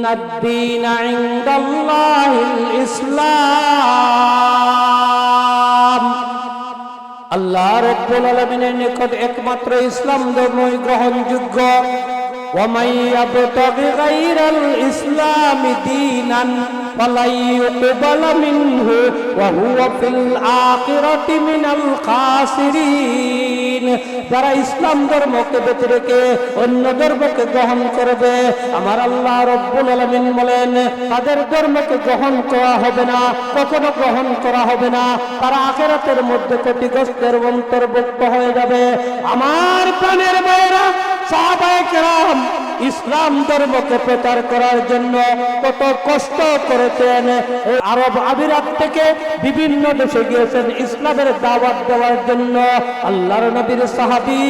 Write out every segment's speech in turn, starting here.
إن الدين عند الله الإسلام আল্লাহ রব্বুল আলমিনের নিকট একমাত্র ইসলাম ধর্মই গ্রহণযোগ্য ومن يبتغ غير الإسلام دينا فلن يقبل منه وهو في الآخرة من الخاسرين যারা ইসলাম ধর্মকে বেঁচে রেখে অন্য ধর্মকে গ্রহণ করবে আমার আল্লাহ রব্বুল আলমিন বলেন তাদের ধর্মকে গ্রহণ করা হবে না কখনো গ্রহণ করা হবে না তারা আখেরাতের মধ্যে ক্ষতিগ্রস্তের অন্তর্ভুক্ত হয়ে যাবে আমার প্রাণের বাইরা সাহাবায়ে ইসলাম ধর্মকে প্রচার করার জন্য কত কষ্ট করেছেন। আরব আমিরাত থেকে বিভিন্ন দেশে গিয়েছেন ইসলামের দাওয়াত দেওয়ার জন্য। আল্লাহর নবীর সাহাবী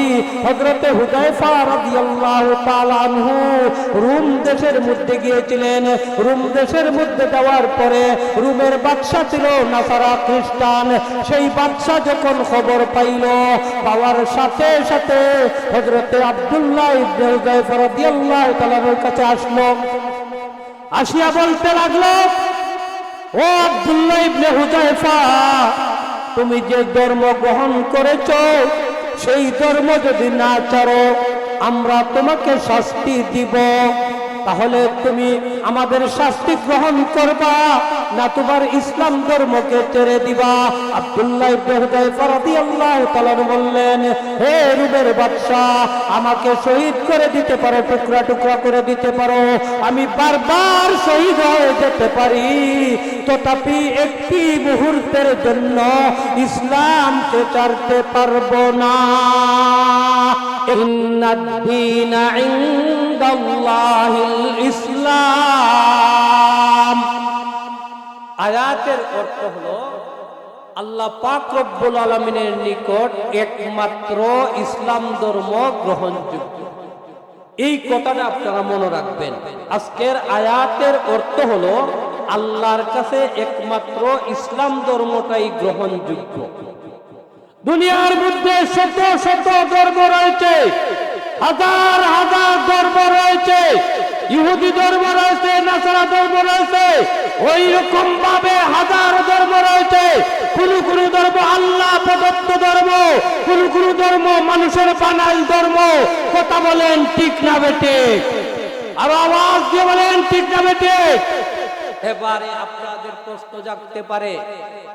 হযরতে হুদায়ফা রাদিয়াল্লাহু দেশের মধ্যে গিয়েছিলেন। রোম দেশের মধ্যে যাওয়ার পরে রোমের বাদশা ছিল নাসারা খ্রিস্টান। সেই বাদশা যখন খবর পাইল, পাওয়ার সাথে সাথে হযরতে ইবনে রাদিয়াল্লাহু তাআলার কাছে আসলো। আসিয়া বলতে লাগল, ও আব্দুল্লাহ ইবনে হুদায়ফা তুমি যে ধর্ম গ্রহণ করেছ, সেই ধর্ম যদি না চারো, আমরা তোমাকে শাস্তি দিব। তাহলে তুমি আমাদের শাস্তি গ্রহণ করবা, না তোমার ইসলাম ধর্মকে ছেড়ে দিবা? আব্দুল্লাহ বললেন, হে রুবের বাদশা আমাকে শহীদ করে দিতে পারো, টুকরা টুকরা করে দিতে পারো। আমি বারবার শহীদ হয়ে যেতে পারি। তথাপি একটি মুহূর্তের জন্য ইসলামকে ছাড়তে পারব না। ইন্নাদ্দীন ইনদাল্লাহিল ইসলাম। আয়াতের অর্থ হলো, আল্লাহ পাক রব্বুল আলমিনের নিকট একমাত্র ইসলাম ধর্ম গ্রহণযোগ্য। এই কথাটা আপনারা মনে রাখবেন। আজকের আয়াতের অর্থ হলো, আল্লাহর কাছে একমাত্র ইসলাম ধর্মটাই গ্রহণযোগ্য। দুনিয়ার মধ্যে শত শত ধর্ম রয়েছে, হাজার হাজার ধর্ম রয়েছে ইহুদি ধর্ম রয়েছে, নাসারা ধর্ম রয়েছে ওই রকম ভাবে হাজার ধর্ম রয়েছে। কোন কোন ধর্ম আল্লাহ প্রদত্ত ধর্ম, কোন কোন ধর্ম মানুষের বানাল ধর্ম। কথা বলেন ঠিক না বেটে আর আওয়াজ দিয়ে বলেন ঠিক না বেটে এবারে আপনাদের প্রশ্ন জাগতে পারে,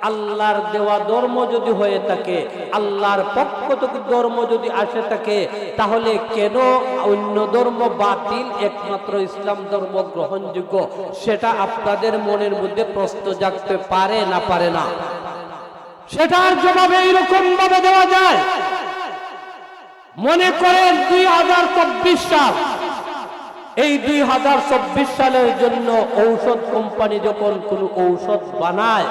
আল্লাহর দেওয়া ধর্ম যদি হয়ে থাকে, আল্লাহর পক্ষ থেকে ধর্ম যদি আসে থাকে, তাহলে কেন অন্য ধর্ম বাতিল, একমাত্র ইসলাম ধর্ম গ্রহণযোগ্য? সেটা আপনাদের মনের মধ্যে প্রশ্ন জাগতে পারে না পারে না? সেটার জবাব এইরকম ভাবে দেওয়া যায়। মনে করেন দুই হাজার চব্বিশ সাল এই দুই হাজার চব্বিশ সালের জন্য ঔষধ কোম্পানি যখন কোন ঔষধ বানায়,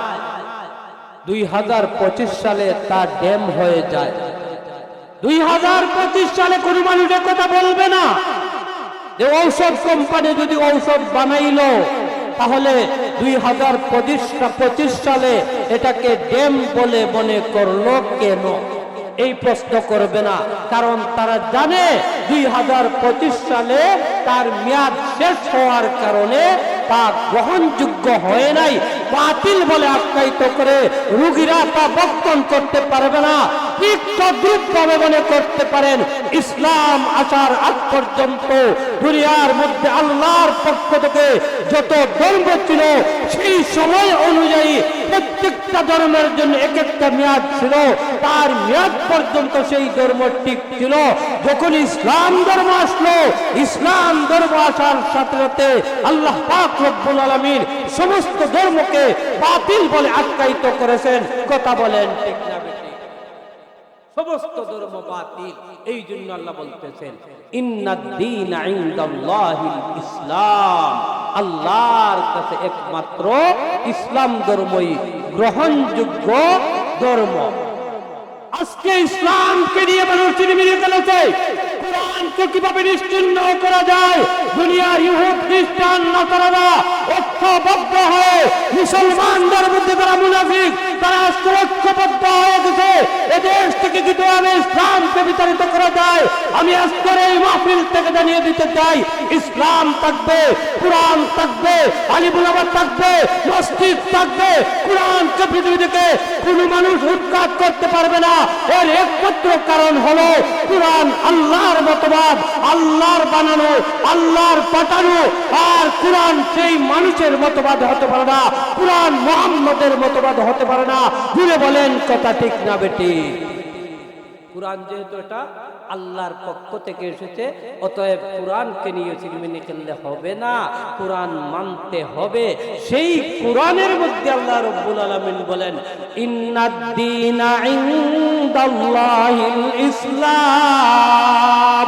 দুই হাজার পঁচিশ সালে তা ড্যাম হয়ে যায়। দুই হাজার পঁচিশ সালে কোনো মানুষের কথা বলবে না যে ঔষধ কোম্পানি যদি ঔষধ বানাইল, তাহলে দুই হাজার পঁচিশ সালে এটাকে ড্যাম বলে মনে করল কেন? এই প্রশ্ন করবে না, কারণ তারা জানে দুই হাজার পঁচিশ সালে তার মেয়াদ শেষ হওয়ার কারণে তা গ্রহণযোগ্য হয় নাই। বাতিল বলে আখ্যায়িত করে রুগীরা তা বক্ষণ করতে পারবে না। ঠিক মনে করতে পারেন। ইসলাম আসার আগ পর্যন্ত দুনিয়ার মধ্যে আল্লাহর পক্ষ থেকে যত ধর্ম ছিল সেই সময় অনুযায়ী প্রত্যেকটা ধর্মের জন্য এক একটা মেয়াদ ছিল। তার মেয়াদ পর্যন্ত সেই ধর্ম ঠিক ছিল। যখন ইসলাম ধর্ম আসলো, ইসলাম ধর্ম আসার সাথে সাথে আল্লাহ পাক রব্বুল আলামিন সমস্ত ধর্মকে বাতিল বলে আখ্যায়িত করেছেন। কথা বলেন সমস্ত ধর্ম বাতিল, এই জন্য আল্লাহ বলতেছেন ইসলাম। আল্লাহর কাছে একমাত্র ইসলাম ধর্মই গ্রহণযোগ্য ধর্ম। আজকে ইসলামকে নিয়ে মানুষ চিনিমিনি ফেলেছে কোরআনকে কীভাবে নিশ্চিন্ন করা যায়? দুনিয়ার ইহুদ, খ্রিস্টান, নাসারারা গেছে। এদেশ থেকে আমি থেকে জানিয়ে দিতে চাই, ইসলাম থাকবে থাকবে থাকবে থাকবে থেকে কোনো মানুষ উৎখাত করতে পারবে না। এর একমাত্র কারণ হলো কোরআন আল্লাহর মতবাদ, আল্লাহর বানানো, আল্লাহর পাঠানো, আর কোরআন সেই মানুষের মতবাদ হতে পারে না, কোরআন মোহাম্মদের মতবাদ হতে পারে না। ঘুরে বলেন, কথা ঠিক না বেটি। কোরআন যেহেতু এটা আল্লাহর পক্ষ থেকে এসেছে, অতএব কোরআনকে নিয়ে চিরমিনি খেললে হবে না, কোরআন মানতে হবে। সেই কোরআনের মধ্যে আল্লাহ রব্বুল আলামিন বলেন, ইন্নাদ্দিনা ইসলাম।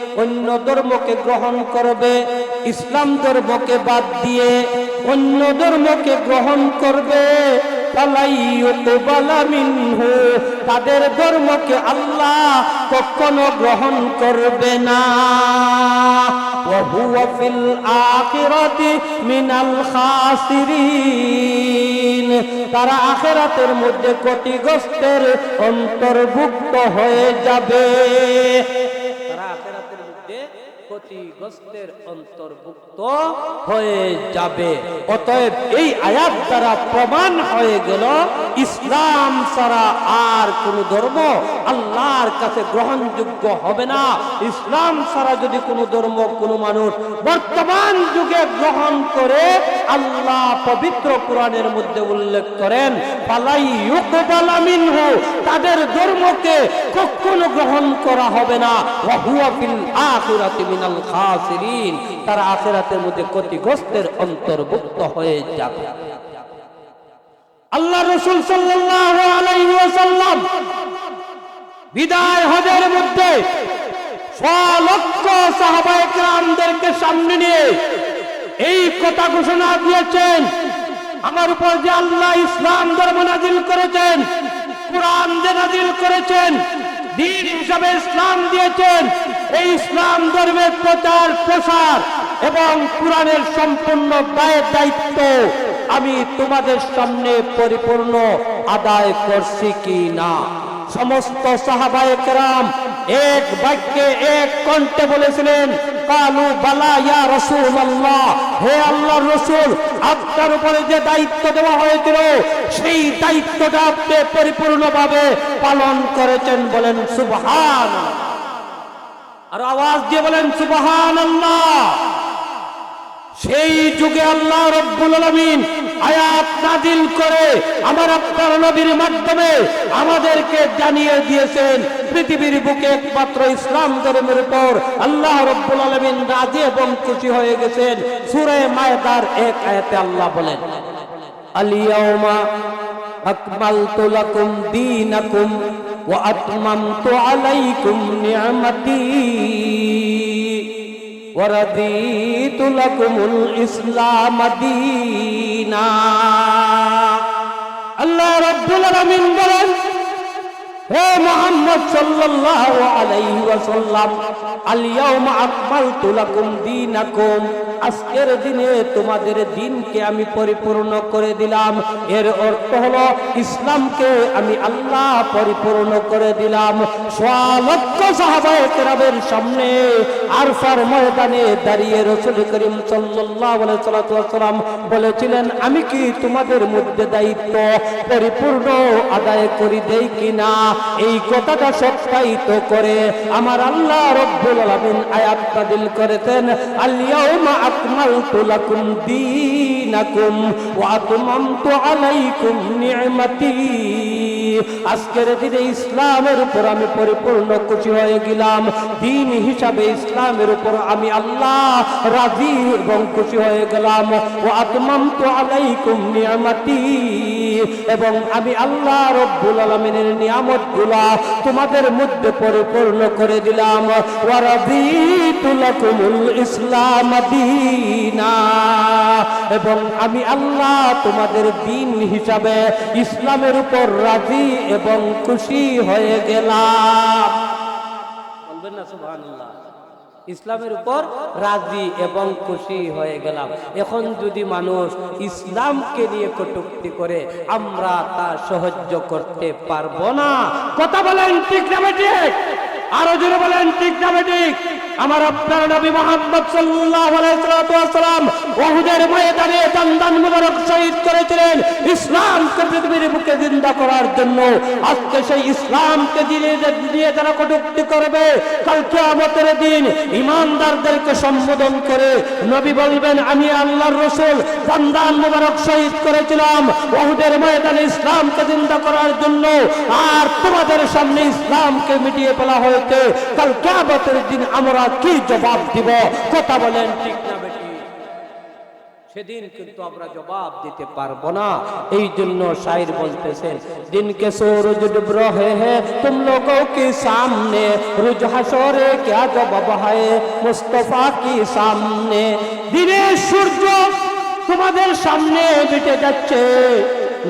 অন্য ধর্মকে গ্রহণ করবে, ইসলাম ধর্মকে বাদ দিয়ে অন্য ধর্মকে গ্রহণ করবে। তাদের ধর্মকে আল্লাহ কখনো গ্রহণ করবে না। মিনাল তারা আখেরাতের মধ্যে ক্ষতিগ্রস্তের অন্তর্ভুক্ত হয়ে যাবে। ক্ষতিগ্রস্তের অন্তর্ভুক্ত হয়ে যাবে। অতএব এই আয়াত দ্বারা প্রমাণ হয়ে গেল, ইসলাম ছাড়া আর কোন ধর্ম আল্লাহর কাছে গ্রহণযোগ্য হবে না। ইসলাম ছাড়া যদি কোনো ধর্ম কোনো মানুষ বর্তমান যুগে গ্রহণ করে, আল্লাহ পবিত্র কোরআনের মধ্যে উল্লেখ করেন পালাই মিনহু তাদের ধর্মকে কখনো গ্রহণ করা হবে না। ওয়াহুয়া মিনাল খাসিরিন, তারা মধ্যে ক্ষতিগ্রস্তের অন্তর্ভুক্ত হয়ে যাবে। আল্লাহ সাল্লাল্লাহু আলাইহি ওয়াসাল্লাম বিদায় হজের মধ্যে লক্ষ সাহাবায়ে কেরামদেরকে সামনে নিয়ে এই কথা ঘোষণা দিয়েছেন। আমার উপর যে আল্লাহ ইসলাম ধর্ম নাজিল করেছেন, কোরআন যে নাজিল করেছেন দিন হিসাবে ইসলাম দিয়েছেন। এই ইসলাম ধর্মের প্রচার, প্রসার এবং কোরআনের সম্পূর্ণ দায়ের দায়িত্ব আমি তোমাদের সামনে পরিপূর্ণ আদায় করছি কি না? সমস্ত সাহাবায়ে কেরাম এক বাক্যে এক কণ্ঠে বলেছিলেন, কালু বালা ইয়া রসুল আল্লাহ হে আল্লাহর রাসূল, আপনার উপরে যে দায়িত্ব দেওয়া হয়েছিল, সেই দায়িত্বটা আপনি পরিপূর্ণভাবে পালন করেছেন বলেন সুবহান আর আওয়াজ দিয়ে বলেন সুবহান আল্লাহ সেই যুগে আল্লাহ রব্বুল আলামিন আয়াত নাজিল করে আমার আপনার নবীর মাধ্যমে আমাদেরকে জানিয়ে দিয়েছেন, পৃথিবীর বুকে একমাত্র ইসলাম ধর্মের উপর আল্লাহ রব্বুল আলামিন রাজি এবং খুশি হয়ে গেছেন। সুরে মায়দার এক আয়াতে আল্লাহ বলেন আলিয়াউমা আকমালতু লাকুম দীনাকুম ওয়া আতমামতু আলাইকুম ورضيت لكم الإسلام دينا আল্লাহ রব্বুল আলামিন বলেন হে মোহাম্মদ সাল্লাল্লাহু আলাইহি ওয়াসাল্লাম আল ইয়াউমা আকমালতু লাকুম দীনাকুম আজকের দিনে তোমাদের দিনকে আমি পরিপূর্ণ করে দিলাম। এর অর্থ হলো ইসলামকে আমি আল্লাহ পরিপূর্ণ করে দিলাম। সামনে আরফার ময়দানে দাঁড়িয়ে রসুল করিম সাল্লাম বলেছিলেন, আমি কি তোমাদের মধ্যে দায়িত্ব পরিপূর্ণ আদায় করি দেই কিনা এই কথাটা সত্যায়িত করে আমার আল্লাহ রব্বুল আলামিন আয়াত নাযিল করেছেন আল লাকুম দীনাকুম ওয়া আতমামতু আলাইকুম নি'মাতি আজকের দিনে ইসলামের উপর আমি পরিপূর্ণ খুশি হয়ে গেলাম। দিন হিসাবে ইসলামের উপর আমি আল্লাহ রাজি এবং খুশি হয়ে গেলাম। ও আতমাম তো আলাইকুম নিয়ামাতি। এবং আমি আল্লাহ রব্বুল আলমিনের নিয়ামতগুলা তোমাদের মধ্যে পরিপূর্ণ করে দিলাম। ওয়ারাদিতুলাকুমুল ইসলাম দীনা। এবং আমি আল্লাহ তোমাদের দিন হিসাবে ইসলামের উপর রাজি এবং খুশি হয়ে গেলাম। বলবেন না, সুবহানাল্লাহ। ইসলামের উপর রাজি এবং খুশি হয়ে গেলাম। এখন যদি মানুষ ইসলামকে নিয়ে কটুক্তি করে, আমরা তা সহ্য করতে পারব না। কথা বলেন ঠিক না আরও জোরে বলেন, ঠিক না আমার আপনার নবী মোহাম্মদ সাল্লাল্লাহু আলাইহি সাল্লাম ওহুদের ময়দানে দন্দন মুবারক শহীদ করেছিলেন। ইসলামকে পৃথিবীর বুকে জিন্দা করার জন্য আজকে সেই ইসলামকে দিয়ে যারা কটূক্তি করবে, কাল কিয়ামতের দিন ইমানদারদেরকে সম্বোধন করে নবী বলবেন, আমি আল্লাহর রসুল দন্দন মুবারক শহীদ করেছিলাম ওহুদের ময়দানে ইসলামকে জিন্দা করার জন্য। আর তোমাদের সামনে ইসলামকে মিটিয়ে ফেলা হয়েছে। কাল কিয়ামতের দিন আমরা কি জবাব দিব? কথা বলেন ঠিক না বেটি। সেদিন কিন্তু আমরা জবাব দিতে পারব না। এই জন্য শায়ের বলতেছেন, দিনকে সৌরজ ডুব রহে হে তুম লোগো কি সামনে? রুজ হাসরে ক্যা জবাব হায় মুস্তফা কি সামনে? দিনে সূর্য তোমাদের সামনে মিটে যাচ্ছে।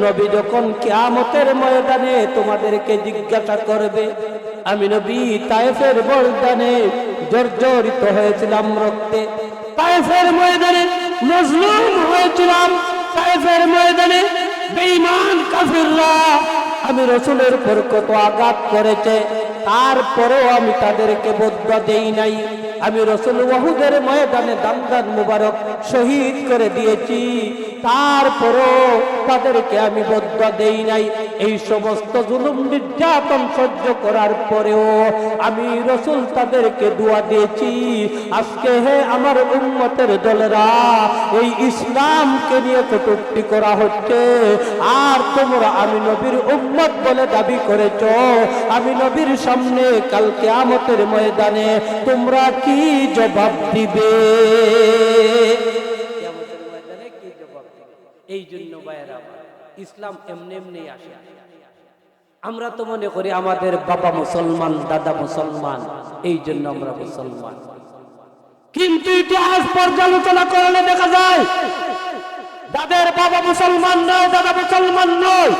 নবী যখন কিয়ামতের ময়দানে তোমাদেরকে জিজ্ঞাসা করবে, আমি নবী তায়েফের বলদানে জর্জরিত হয়েছিলাম রক্তে। তায়েফের ময়দানে মজলুম হয়েছিলাম। তায়েফের ময়দানে বেঈমান কাফিররা। আমি রসুলের উপর কত আঘাত করেছে। তারপরেও আমি তাদেরকে বদ্ধ দেই নাই। আমি রসুল ওয়াহুদের ময়দানে দামদান মুবারক শহীদ করে দিয়েছি। তারপরও তাদেরকে আমি বদ্ধ দেই নাই। এই সমস্ত জুলুম নির্যাতন সহ্য করার পরেও আমি রসুল তাদেরকে দোয়া দিয়েছি আজকে হে আমার উন্মতের দলেরা এই ইসলামকে নিয়ে কটুক্তি করা হচ্ছে আর তোমরা আমি নবীর উম্মত বলে দাবি করেছ আমি নবীর সামনে কালকে আমতের ময়দানে তোমরা কি জবাব দিবে? এই জন্য আমার, ইসলাম এমনি এমনি আসে। আমরা তো মনে করি আমাদের বাবা মুসলমান, দাদা মুসলমান, এই জন্য আমরা মুসলমান। কিন্তু ইতিহাস পর্যালোচনা করলে দেখা যায়, যাদের বাবা মুসলমান নয়, দাদা মুসলমান নয়,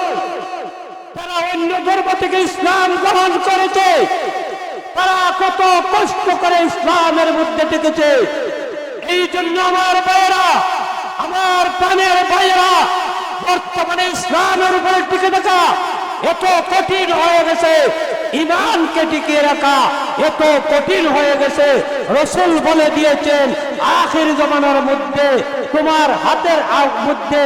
তারা অন্য ধর্ম থেকে ইসলাম গ্রহণ করেছে। তারা কত কষ্ট করে ইসলামের মধ্যে টিকেছে এই জন্য আমার ভাইয়েরা, আমার প্রাণের ভাইয়েরা বর্তমানে ইসলামের উপরে টিকে থাকা, এত কঠিন হয়ে গেছে, ইমানকে টিকিয়ে রাখা, এত কঠিন হয়ে গেছে রসুল বলে দিয়েছেন, আখির জমানার মধ্যে, তোমার হাতের মধ্যে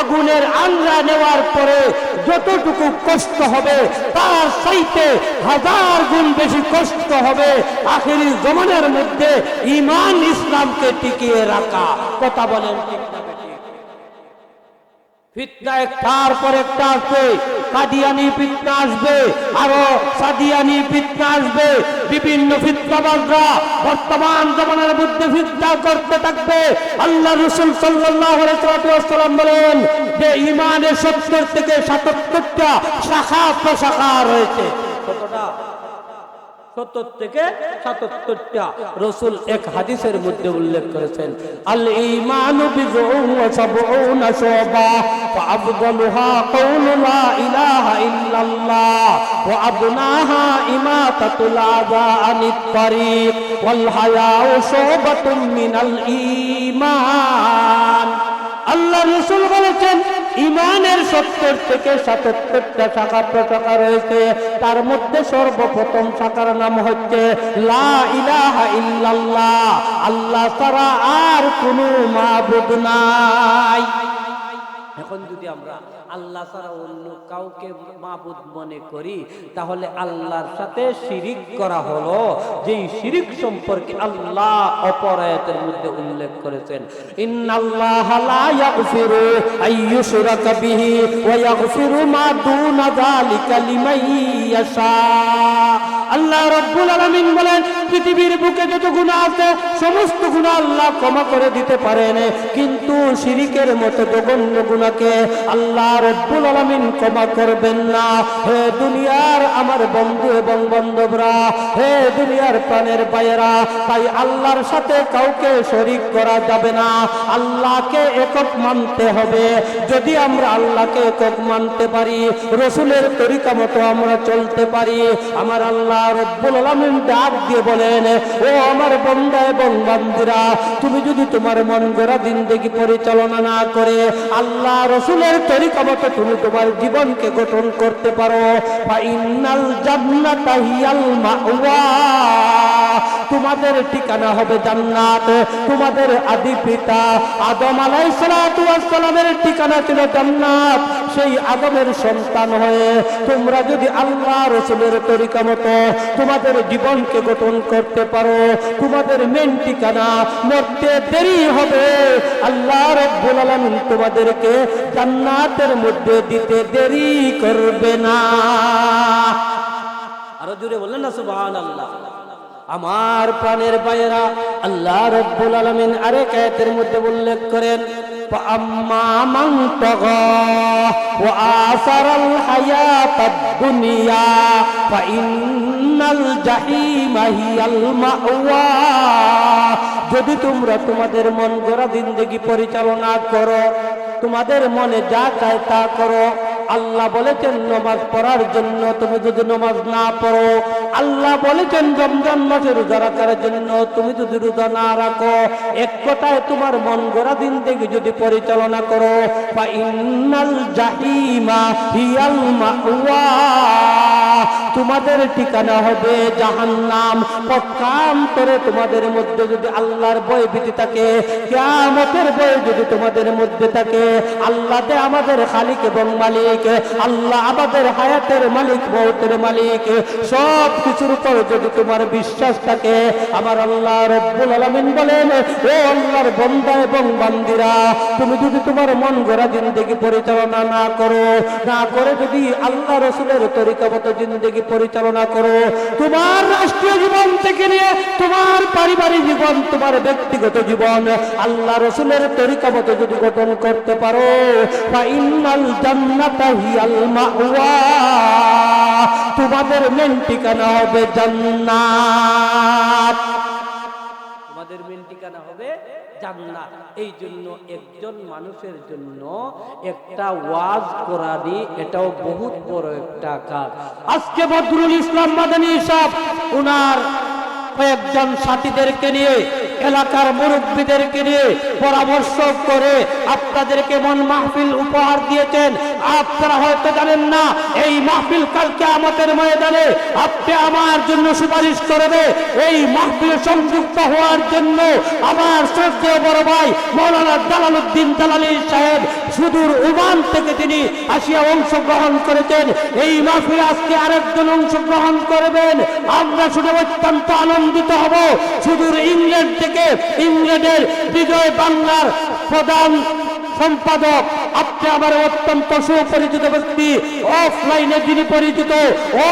আগুনের আংরা নেওয়ার পরে যতটুকু কষ্ট হবে, তার চাইতে হাজার গুণ বেশি কষ্ট হবে আখিরি জমানের মধ্যে ইমান ইসলামকে টিকিয়ে রাখা কথা বলেন? ফিতনা একটার পর একটা আসবে। কাদিয়ানি ফিতনা আসবে, আরও সাদিয়ানি ফিতনা আসবে। বিভিন্ন ফিতনাবাজরা বর্তমান জমানার মধ্যে ফিতনা করতে থাকবে। আল্লাহ রসুল সাল্লাল্লাহু আলাইহি বলেন যে ইমানের সত্তর থেকে সাতাত্তরটা শাখা প্রশাখা রয়েছে। কতটা? সত্তর থেকে সাতাত্তরটা রসুল এক হাদিসের মধ্যে উল্লেখ করেছেন, আল ইমানু বিজউন ওয়া সাবউনা শুবা ফাআফদালুহা কাউলু লা ইলাহা ইল্লাল্লাহ, ওয়া আদনাহা ইমাতাতুল আযা আনিত তারিক ওয়াল হায়াউ শুবাতুম মিনাল ঈমান। আল্লাহ রসুল বলেছেন, ইমানের সত্তর থেকে সাতাত্তরটা শাখা প্রশাখা রয়েছে। তার মধ্যে সর্বপ্রথম শাখার নাম হচ্ছে, লা ইলাহা ইল্লাল্লাহ। আল্লাহ সারা আর কোনো মাবুদ নাই। এখন যদি আমরা আল্লাহ ছাড়া অন্য কাউকে মাবুদ মনে করি, তাহলে আল্লাহর সাথে শিরিক করা হলো। যেই শিরিক সম্পর্কে আল্লাহ অপরায়তের মধ্যে উল্লেখ করেছেন আল্লাহ রব্বুল আলামিন বলেন পৃথিবীর বুকে যত গুনাহ আছে, সমস্ত গুনাহ আল্লাহ ক্ষমা করে দিতে পারেন। কিন্তু শিরিকের মতো জঘন্য গুনাহকে আল্লাহ রব্বুল আলামিন ক্ষমা করবেন না। হে দুনিয়ার আমার বন্ধু এবং বান্ধবরা, হে দুনিয়ার প্রাণের বাইরা তাই আল্লাহর সাথে কাউকে শরিক করা যাবে না। আল্লাহকে একক মানতে হবে। যদি আমরা আল্লাহকে একক মানতে পারি, রসুলের তরিকা মতো আমরা চলতে পারি, আমার আল্লাহ রব্বুল আলামিন ডাক দিয়ে বলেন, ও আমার বন্দায় এবং বান্দিরা তুমি যদি তোমার মন গড়া জিন্দেগি পরিচালনা না করে, আল্লাহ রসুলের তরিকা মতো তুমি তোমার জীবনকে গঠন করতে পারো। তোমাদের ঠিকানা হবে জান্নাত। তোমাদের আদি পিতা আদম আলাইসালামের ঠিকানা ছিল জান্নাত। সেই আদমের সন্তান হয়ে তোমরা যদি আল্লাহ রসুলের তরিকা মতো তোমাদের জীবনকে গঠন করতে পারো, তোমাদের মেন ঠিকানা মরতে দেরি হবে। আল্লাহ রব্বুল আলামিন তোমাদেরকে জান্নাতের মধ্যে দিতে দেরি করবে না। আরও জুড়ে বললেন না, সুবহানাল্লাহ। আমার প্রাণের বাইরা আল্লাহ রব্বুল আলামিন আরেক আয়াতের মধ্যে উল্লেখ করেন فأما من طغى وآثر الحياة الدنيا فإن الجحيم هي المأوى যদি তোমরা তোমাদের মন গড়া জিন্দগি পরিচালনা করো তোমাদের মনে যা চায় তা করো আল্লাহ বলেছেন, নমাজ পড়ার জন্য তুমি যদি নমাজ না পড়ো, আল্লাহ বলেছেন, রমজান মাসে রোজা রাখার জন্য তুমি যদি রোজা না রাখো, এক কথায় তোমার মন গড়া দিন থেকে যদি পরিচালনা করো বা হিয়াল তোমাদের ঠিকানা হবে জাহান্নাম। পক্ষান্তরে তোমাদের মধ্যে যদি আল্লাহর ভয় ভীতি থাকে, কিয়ামতের ভয় যদি তোমাদের মধ্যে থাকে আল্লাহ দে আমাদের খালিক এবং মালিক। আল্লাহ আমাদের হায়াতের মালিক, মৌতের মালিক। সব কিছুর উপর যদি তোমার বিশ্বাস থাকে, আমার আল্লাহ রব্বুল আলামিন বলেন, ও আল্লাহর বন্দা এবং বান্দিরা, তুমি যদি তোমার মন গড়া জিন্দগি পরিচালনা না করো, না করে যদি আল্লাহ রসুলের তরিকা মতো জিন্দগি পরিচালনা করো, তোমার রাষ্ট্রীয় জীবন থেকে নিয়ে তোমার পারিবারিক জীবন, তোমার ব্যক্তিগত জীবন, আল্লাহ রসুলের তরিকা মতো যদি গঠন করতে পারো বা ইন্নাল জান্নাতা হিয়াল মাওয়া। তোমাদের মেন ঠিকানা হবে জান্নাত? তোমাদের মেন ঠিকানা হবে জান্নাত? এই জন্য একজন মানুষের জন্য একটা ওয়াজ করানি এটাও বহুত বড় একটা কাজ। আজকে বদরুল ইসলাম মাদানী সাহেব, উনার কয়েকজন সাথীদেরকে নিয়ে, এলাকার মুরব্বীদেরকে নিয়ে পরামর্শ করে আপনাদেরকে মন মাহফিল উপহার দিয়েছেন। আপনারা হয়তো জানেন না, এই মাহফিল কালকে আমাদের ময়দানে আপনি আমার জন্য সুপারিশ করবে এই মাহফিল সংযুক্ত হওয়ার জন্য আমার শ্রদ্ধেয় বড় ভাই মৌলানা দালালুদ্দিন দালালি সাহেব সুদূর উমান থেকে তিনি আসিয়া অংশগ্রহণ করেছেন। এই মাহফিল আজকে আরেকজন অংশগ্রহণ করবেন। আমরা শুনে অত্যন্ত আনন্দিত হব। সুদূর ইংল্যান্ড থেকে ইংল্যান্ডের বিজয় বাংলার প্রধান সম্পাদক, আপনি আমার অত্যন্ত সুপরিচিত ব্যক্তি অফলাইনে যিনি পরিচিত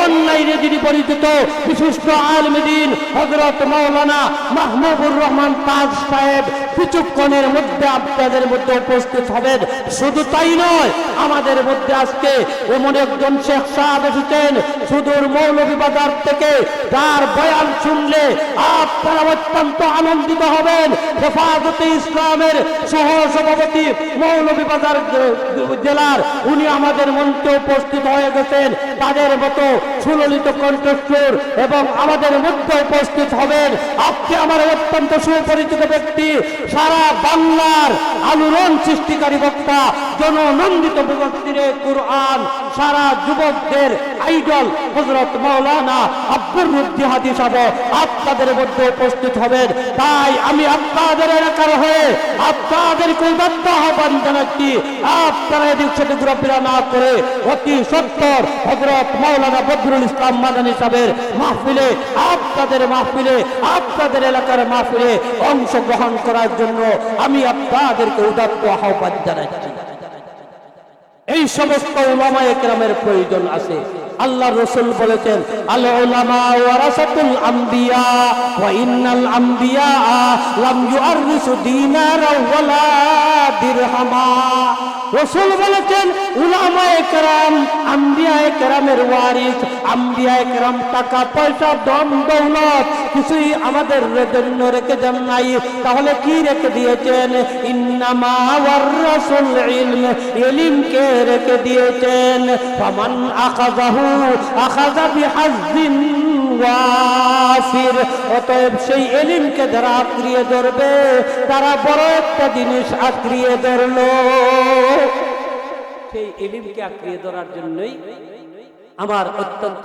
অনলাইনে যিনি পরিচিত, বিশিষ্ট আলমদিন হজরত মৌলানা মাহমুবুর রহমান তাজ সাহেব কিছুক্ষণের মধ্যে আপনাদের মধ্যে উপস্থিত হবেন। শুধু তাই নয়, আমাদের মধ্যে আজকে এমন একজন শেখ সাহেব এসেছেন, সুদূর মৌলভীবাজার থেকে তার বয়ান শুনলে আপনারা অত্যন্ত আনন্দিত হবেন। হেফাজতে ইসলামের সহ সভাপতি মৌলভীবাজার জেলার, উনি আমাদের মঞ্চে উপস্থিত হয়ে গেছেন। তাদের মতো সুললিত কণ্ঠস্বর এবং আমাদের মধ্যে উপস্থিত হবেন আজকে আমার অত্যন্ত সুপরিচিত ব্যক্তি, সারা বাংলার আলোড়ন সৃষ্টিকারী বক্তা, জননন্দিত রে কুরআন সারা যুবকদের আইডল হজরত মৌলানা আব্দুর রুদ্দি হাদি সাহেব আপনাদের মধ্যে উপস্থিত হবেন। তাই আমি আপনাদের এলাকার হয়ে আপনাদেরকে উদাত্ত আহ্বান জানাচ্ছি, আপনারা এদিক সেদিক না করে অতি সত্তর হজরত মৌলানা বদরুল ইসলাম মাদানী সাহেবের মাহফিলে, আপনাদের মাহফিলে, আপনাদের এলাকার মাহফিলে অংশগ্রহণ করার জন্য আমি আপনাদেরকে উদাত্ত আহ্বান জানাচ্ছি। এই সমস্ত ওলামায় গ্রামের প্রয়োজন আছে। আল্লাহ রসুল বলেছেন আম্বিয়া আম্বিয়া রসুল বলেছেন দম কিছুই আমাদের জন্য রেখে নাই। তাহলে কি রেখে দিয়েছেন? ইন্নামা রেখে দিয়েছেন। ফামান অতএব সেই এলিমকে যারা আঁকড়িয়ে ধরবে, তারা বড় একটা জিনিস আঁকড়িয়ে ধরলো। সেই এলিমকে আঁকড়িয়ে ধরার জন্যই আমার অত্যন্ত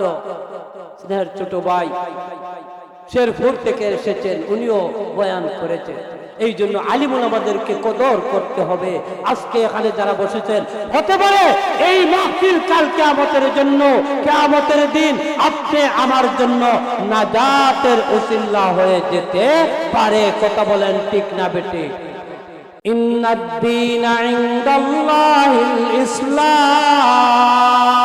স্নেহের ছোট ভাই শেরপুর থেকে এসেছেন, উনিও বয়ান করেছেন। এই জন্য আলিমুল আমাদেরকে কদর করতে হবে। আজকে এখানে যারা বসেছেন, হতে পারে এই মাহফিল কাল কেয়ামতের জন্য, কেয়ামতের দিন আপনি আমার জন্য নাজাতের উসিল্লা হয়ে যেতে পারে। কথা বলেন ঠিক না বেটি? ইন্নাদ্দিন ইসলাম।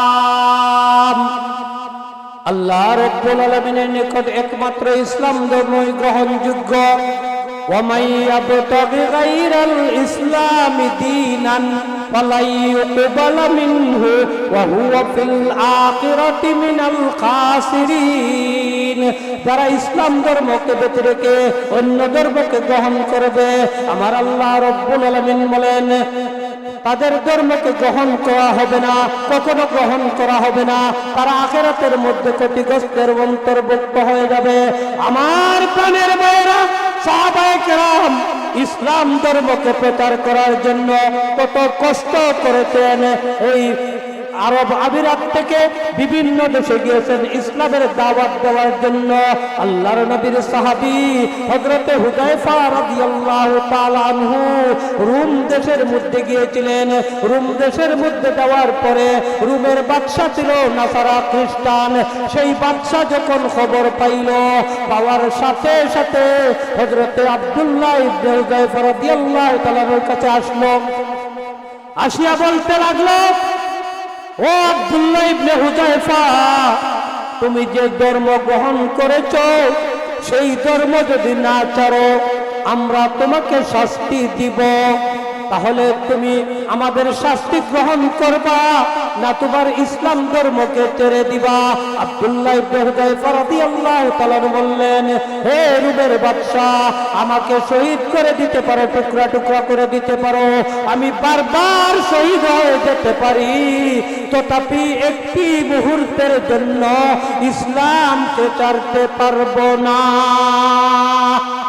আল্লাহ রব্বুল আলামিনের নিকট একমাত্র ইসলাম ধর্মই গ্রহণযোগ্য ومن يبتغ غير الإسلام دينا فلن يقبل منه وهو في الآخرة من الخاسرين যারা ইসলাম ধর্মকে বেঁচে রেখে অন্য ধর্মকে গ্রহণ করবে আমার আল্লাহ রব্বুল আলামিন বলেন তাদের ধর্মকে গ্রহণ করা হবে না, কখনো গ্রহণ করা হবে না। তারা আখেরাতের মধ্যে ক্ষতিগ্রস্তের অন্তর্ভুক্ত হয়ে যাবে। আমার প্রাণের বাইরা সাহাবায়ে ইসলাম ধর্মকে প্রচার করার জন্য কত কষ্ট করেছেন। এই আরব আবিরাত থেকে বিভিন্ন দেশে গিয়েছেন ইসলামের দাওয়াত দেওয়ার জন্য। আল্লাহর নবীর সাহাবী হযরতে হুযায়ফা রাদিয়াল্লাহু তাআলা আনহু রোম দেশের মধ্যে গিয়েছিলেন। রোম দেশের মধ্যে যাওয়ার পরে রোমের বাদশা ছিল নাসারা খ্রিস্টান। সেই বাদশা যখন খবর পাইল, পাওয়ার সাথে সাথে হযরতে আব্দুল্লাহ ইবনে হুযায়ফা রাদিয়াল্লাহু তাআলার কাছে আসলো। আসিয়া বলতে লাগল ও আব্দুল্লাহ ইবনে হুজাইফা তুমি যে ধর্ম গ্রহণ করেছ, সেই ধর্ম যদি না চারো, আমরা তোমাকে শাস্তি দিব। তাহলে তুমি আমাদের শাস্তি গ্রহণ করবা। না তোমার ইসলাম ধর্মকে ছেড়ে দিবা। আব্দুল্লাহ ইবনে হুযায়ফা রাদিয়াল্লাহু তাআলা বললেন, হে রুবের বাদশা আমাকে শহীদ করে দিতে পারো, টুকরা টুকরা করে দিতে পারো। আমি বারবার শহীদ হয়ে যেতে পারি। তথাপি একটি মুহূর্তের জন্য ইসলামকে ছাড়তে পারব না।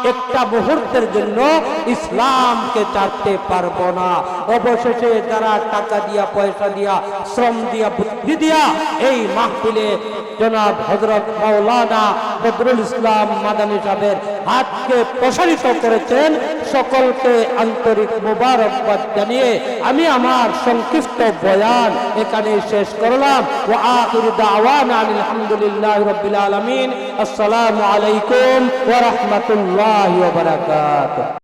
একটা মুহূর্তের জন্য ইসলামকে চাটতে পারব না। অবশেষে যারা টাকা দিয়া, পয়সা দিয়া, শ্রম দিয়া, বুদ্ধি দিয়া এই মাহফিলে জনাব হজরত মাওলানা বদরুল ইসলাম মাদানী সাহেবের হাতকে প্রসারিত করেছেন। সকলকে আন্তরিক মোবারকবাদ জানিয়ে আমি আমার সংক্ষিপ্ত বয়ান এখানে শেষ করলাম। ও আখির দাওয়ানা আলহামদুলিল্লাহ রাব্বিল আলামিন। আসসালামু আলাইকুম ওয়া রাহমাতুল্লাহি ওয়া বারাকাতুহু।